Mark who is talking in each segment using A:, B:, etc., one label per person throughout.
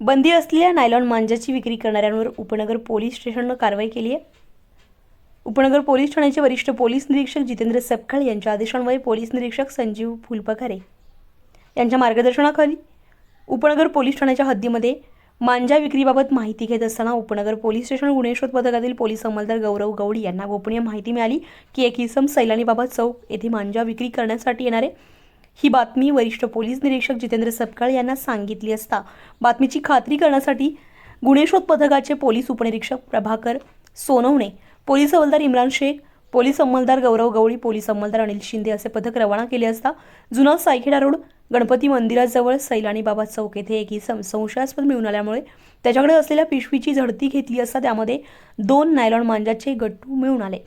A: बंदी असलेल्या नायलॉन मांजाची विक्री करणाऱ्यांवर उपनगर पोलीस स्टेशननं कारवाई केली आहे उपनगर पोलीस ठाण्याचे वरिष्ठ पोलीस निरीक्षक जितेंद्र सपकाळ यांच्या आदेशान्वये पोलीस निरीक्षक संजीव फुलपखरे यांच्या मार्गदर्शनाखाली उपनगर पोलीस ठाण्याच्या हद्दीमध्ये मांजा विक्रीबाबत माहिती घेत असताना उपनगर पोलीस स्टेशन गुन्हे शोध पथकातील पोलीस अंमलदार गौरव गौडी यांना गोपनीय माहिती मिळाली की एक इसम सैलानीबाबत चौक येथे मांजा विक्री करण्यासाठी येणारे ही बातमी वरिष्ठ पोलीस निरीक्षक जितेंद्र सपकाळ यांना सांगितली असता. बातमीची खात्री करण्यासाठी गुन्हे शोध पथकाचे पोलीस उपनिरीक्षक प्रभाकर सोनवणे पोलीस हवालदार इम्रान शेख पोलीस अंमलदार गौरव गवळी पोलीस अंमलदार अनिल शिंदे असे पथक रवाना केले असता जुना सायखेडा रोड गणपती मंदिराजवळ सैलानी बाबा चौक येथे एक इसम संशयास्पद मिळून आल्यामुळे त्याच्याकडे असलेल्या पिशवीची झडती घेतली असता त्यामध्ये दोन नायलॉन मांजाचे गट्टू मिळून आले.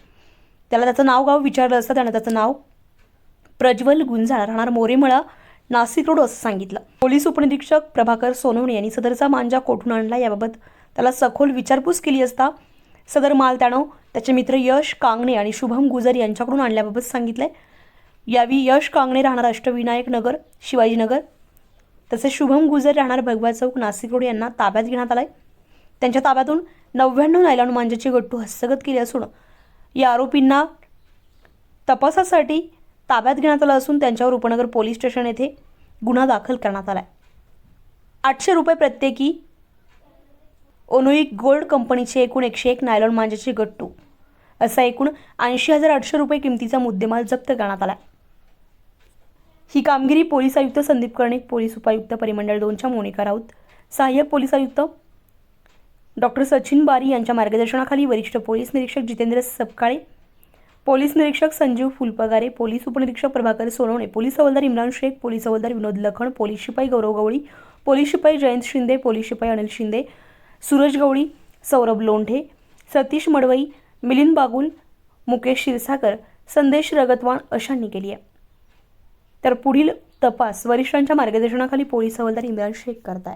A: त्याला त्याचं नाव गाव विचारलं असता त्यानं त्याचं नाव प्रज्वल गुंजाळ राहणार मोरेमळा नाशिक रोड असं सांगितलं. पोलीस उपनिरीक्षक प्रभाकर सोनवणे यांनी सदरचा मांजा कोठून आणला याबाबत त्याला सखोल विचारपूस केली असता सदर माल त्यानं त्याचे मित्र यश कांगणे आणि शुभम गुजर यांच्याकडून आणल्याबाबत सांगितलंय. यावी यश कांगणे राहणार अष्टविनायक नगर शिवाजीनगर. तसेच शुभम गुजर राहणार भगवा चौक नाशिक रोड यांना ताब्यात घेण्यात आलाय. त्यांच्या ताब्यातून नव्याण्णव नायलॉन मांजाचे गट्टू हस्तगत केले असून या आरोपींना तपासासाठी ताब्यात घेण्यात आलं असून त्यांच्यावर उपनगर पोलीस स्टेशन येथे गुन्हा दाखल करण्यात आला आहे आठशे रुपये प्रत्येकी ओनोईक गोल्ड कंपनीचे एकूण एकशे एक नायलॉन मांजाचे गट्टू असा एकूण ऐंशी हजार आठशे रुपये किमतीचा मुद्देमाल जप्त करण्यात आला ही कामगिरी पोलीस आयुक्त संदीप कर्णिक पोलीस उपायुक्त परिमंडळ दोनच्या मोनिका राऊत सहाय्यक पोलीस आयुक्त डॉक्टर सचिन बारी यांच्या मार्गदर्शनाखाली वरिष्ठ पोलीस निरीक्षक जितेंद्र सपकाळे पोलीस निरीक्षक संजीव फुलपगारे पोलीस उपनिरीक्षक प्रभाकर सोनवणे पोलीस हवालदार इम्रान शेख पोलीस हवालदार विनोद लखण पोलीस शिपाई गौरव गवळी पोलीस शिपाई जयंत शिंदे पोलीस शिपाई अनिल शिंदे सूरज गवळी सौरभ लोंढे सतीश मडवई मिलिंद बागुल मुकेश क्षीरसागर संदेश रगतवाण अशांनी केली आहे. तर पुढील तपास वरिष्ठांच्या मार्गदर्शनाखाली पोलीस हवालदार इम्रान शेख करताय.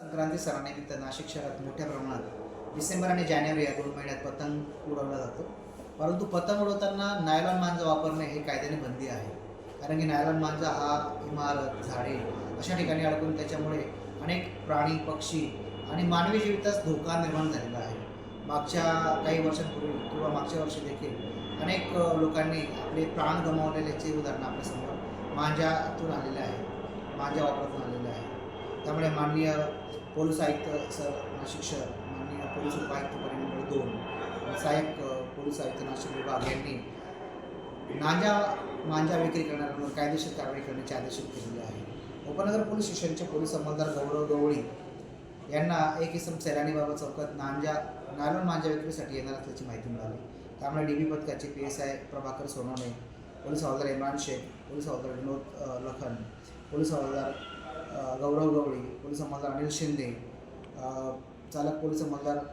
B: संक्रांती सणानिमित्त नाशिक शहरात मोठ्या प्रमाणात डिसेंबर आणि जानेवारी या दोन महिन्यात पतंग उडवला जातो. परंतु पतंग उडवताना नायलॉन मांजा वापरणे हे कायद्याने बंदी आहे. कारण की नायलॉन मांजा हा इमारत झाडे अशा ठिकाणी अडकून त्याच्यामुळे अनेक प्राणी पक्षी आणि मानवी जीवितास धोका निर्माण झालेला आहे. मागच्या काही वर्षांपूर्वी किंवा मागच्या वर्षी देखील अनेक लोकांनी आपले प्राण गमावलेल्याचे उदाहरण आपल्यासमोर मांजातून आलेले आहे. मांजा वापरातून आलेले आहे. त्यामुळे माननीय पोलीस आयुक्त सर नाशिक शहर माननीय पोलीस उपायुक्त परिमंडळ दोन सहाय्यक पोलीस आयुक्त विभाग यांनी नांजा मांजा विक्री करणाऱ्यांवर कायदेशीर कारवाई करण्याचे आदेश केलेले आहे उपनगर पोलीस स्टेशनचे पोलीस अंमलदार गौरव गवळी यांना एक इसम सैलानीबाबा चौकात नांजा नायलॉन मांजा विक्रीसाठी येणार असल्याची माहिती मिळाली. त्यामुळे डी बी पथकाचे P S I Prabhakar Sonawane police हवालदार इम्रान शेख पोलीस हवालदार विनोद लखन पोलीस हवालदार गौरव गवळी पोलीस अंमलदार अनिल शिंदे चालक पोलीस अंमलदार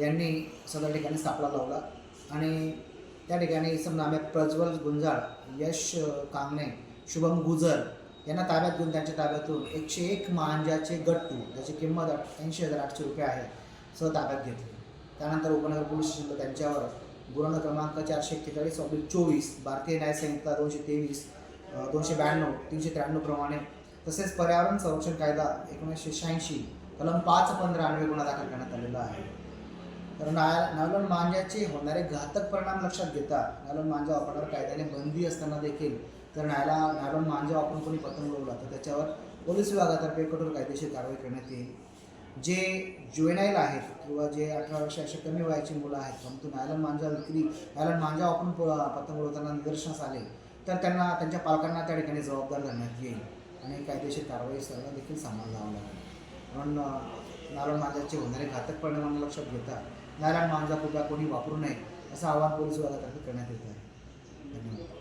B: यांनी सदर ठिकाणी सापळा लावला. आणि त्या ठिकाणी समजा आम्ही प्रज्वल गुंजाळ यश कांगणे शुभम गुजर यांना ताब्यात घेऊन त्यांच्या ताब्यातून एकशे एक मांजाचे गट्टू ज्याची किंमत ऐंशी हजार आठशे रुपये आहे सह ताब्यात घेतली. त्यानंतर उपनगर पोलीस स्टेशनला त्यांच्यावर गुन्हा क्रमांक चारशे एक्केचाळीस ऑब्लिक चोवीस भारतीय न्याय संहिता दोनशे तेवीस दोनशे ब्याण्णव तीनशे त्र्याण्णव प्रमाणे तसेच पर्यावरण संरक्षण कायदा एकोणीसशे शहाऐंशी कलम पाच पंधरा अन्वये गुन्हा दाखल करण्यात आलेला आहे. तर नायलॉन मांजाचे होणारे घातक परिणाम लक्षात घेता नायलॉन मांजा वापरण्यावर कायद्याने बंदी असताना देखील. तर नायला नायलॉन मांजा वापरून कोणी पतंग उडवला तर त्याच्यावर पोलीस विभागातर्फे कठोर कायदेशीर कारवाई करण्यात येईल. जे ज्युएनाईल आहेत किंवा जे अठरा वर्षापेक्षा कमी वयाची मुलं आहेत परंतु नायलॉन मांजा विक्री नायलॉन मांजा वापरून प- पतंग उडवताना निदर्शनास आले तर त्यांना त्यांच्या पालकांना त्या ठिकाणी जबाबदार धरण्यात येईल आणि कायदेशीर कारवाई सगळं देखील सामोरं जावं लागेल. म्हणून अं, नायलॉन मांजाचे होणारे घातक परिणामांना लक्षात घेता नारायण मांजा कुठला कोणी वापरू नये असं आवाहन पोलीस विभागातर्फे करण्यात येत आहे. धन्यवाद.